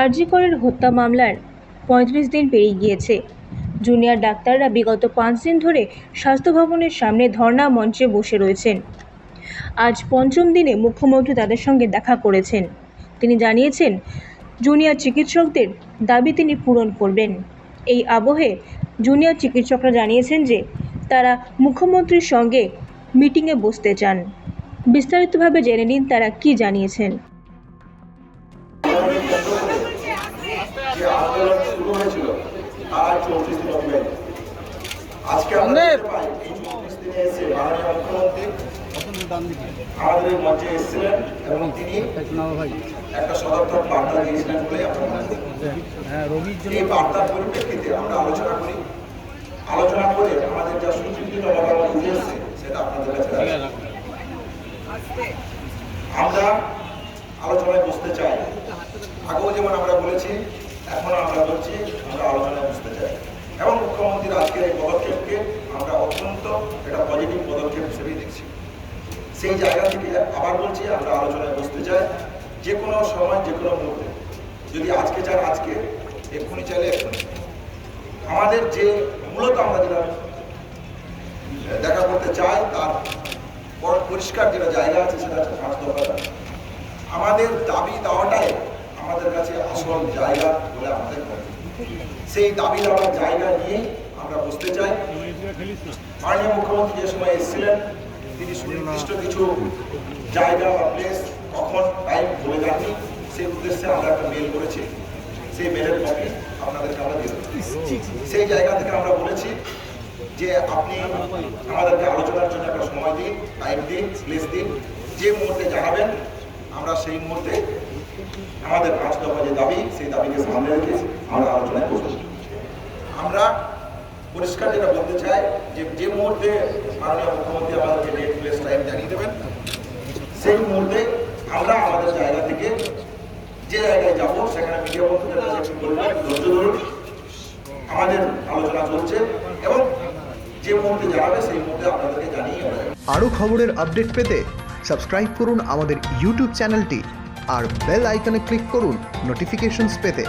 আরজিকরের হত্যা মামলার পঁয়ত্রিশ দিন পেরিয়ে গিয়েছে। জুনিয়র ডাক্তাররা বিগত পাঁচ দিন ধরে স্বাস্থ্য ভবনের সামনে ধর্ণা মঞ্চে বসে রয়েছেন। আজ পঞ্চম দিনে মুখ্যমন্ত্রী তাদের সঙ্গে দেখা করেছেন। তিনি জানিয়েছেন, জুনিয়র চিকিৎসকদের দাবি তিনি পূরণ করবেন। এই আবহে জুনিয়র চিকিৎসকরা জানিয়েছেন যে, তারা মুখ্যমন্ত্রীর সঙ্গে মিটিংয়ে বসতে চান। বিস্তারিতভাবে জেনে নিন তারা কি জানিয়েছেন। চৌত্রিশ দিন আজকে এই চৌত্রিশ দিনে এসে মাননীয় মুখ্যমন্ত্রী আমাদের মঞ্চে এসেছিলেন এবং তিনি একটা সদর্থক বার্তা দিয়েছিলেন বলে হ্যাঁ এই বার্তার পরিপ্রেক্ষিতে আমরা আলোচনা করি। আলোচনা করে আমাদের যা সুচিন্তিত মতামত উঠে এসছে সেটা আপনাদের কাছে আমরা আলোচনায় বসতে চাই আগেও যেমন আমরা বলেছি এখনও আমরা বলছি আমরা আলোচনায় বসতে চাই এবং মুখ্যমন্ত্রীর আজকের এই পদক্ষেপকে আমরা অত্যন্ত একটা পজিটিভ পদক্ষেপ হিসেবেই দেখছি সেই জায়গা থেকে আবার বলছি, আমরা আলোচনায় বসতে চাই, যে কোনো সময়, যে কোনো মুহূর্তে। যদি আজকে চান, আজকে, এক্ষুনি চাইলে এক্ষুনি। আমাদের যে, মূলত আমরা যেটা দেখা করতে চাই, তার পরিষ্কার যেটা জায়গা আছে, সেটা হচ্ছে পাঁচ দফা আমাদের দাবি দেওয়াটাই আমাদের কাছে আসল জায়গা বলে আমাদের সেই দাবি দেওয়ার জায়গা নিয়ে আমরা বসতে চাই। মাননীয় মুখ্যমন্ত্রী যে সময় এসেছিলেন তিনি সুনির্দিষ্ট কিছু জায়গা বা প্লেস কখন টাইম বলে যাননি সেই উদ্দেশ্যে আমরা একটা মেল করেছি। সেই মেলের কপি আপনাদেরকে আমরা দিয়ে সেই জায়গা থেকে আমরা বলেছি যে আপনি আমাদেরকে আলোচনার জন্য একটা সময় দিন টাইম দিন প্লেস দিন। যে মুহূর্তে জানাবেন, আমরা সেই মুহূর্তে আমাদের পাঁচ দফা যে দাবি, সেই দাবিকে সামনে রেখে আমরা আলোচনায় বসবো। আমরা পরিষ্কার যেটা বলতে চাই যে যে মুহূর্তে মাননীয় মুখ্যমন্ত্রী আমাদেরকে ডেট প্লেস টাইম জানিয়ে দেবেন, সেই মুহূর্তে আমরা আমাদের জায়গা থেকে যে জায়গায় যাব, সেখানে মিডিয়া বন্ধুদের একটু বলবেন ধৈর্য ধরুন। আমাদের আলোচনা চলছে এবং যে মুহূর্তে জানাবে, সেই মুহূর্তে আপনাদেরকে জানিয়ে আরও খবরের আপডেট পেতে সাবস্ক্রাইব করুন আমাদের ইউটিউব চ্যানেলটি আর বেল আইকনে ক্লিক করুন নোটিফিকেশনস পেতে।